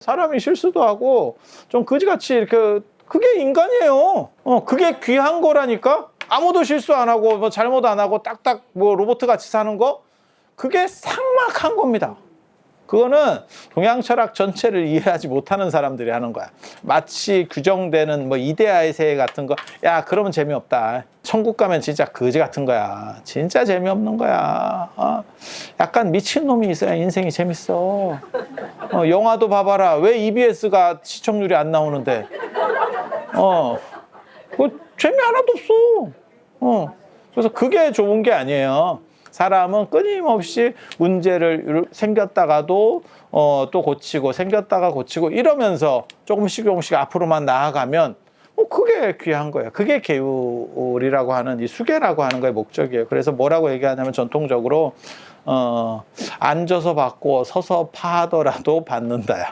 사람이 실수도 하고 좀 그지같이 이렇게 그게 인간이에요. 어, 그게 귀한 거라니까. 아무도 실수 안 하고 뭐 잘못 안 하고 딱딱 뭐 로봇 같이 사는 거 그게 삭막한 겁니다. 그거는 동양 철학 전체를 이해하지 못하는 사람들이 하는 거야. 마치 규정되는 뭐 이데아의 세계 같은 거, 야, 그러면 재미없다. 천국 가면 진짜 거지 같은 거야. 진짜 재미없는 거야. 어? 약간 미친놈이 있어야 인생이 재밌어. 어, 영화도 봐봐라. 왜 EBS가 시청률이 안 나오는데? 어, 그 재미 하나도 없어. 어, 그래서 그게 좋은 게 아니에요. 사람은 끊임없이 문제를 생겼다가도 어, 또 고치고 생겼다가 고치고 이러면서 조금씩 조금씩 앞으로만 나아가면 어, 그게 귀한 거예요. 그게 계율이라고 하는 이 수계라고 하는 거의 목적이에요. 그래서 뭐라고 얘기하냐면 전통적으로 어, 앉아서 받고 서서 파하더라도 받는다야.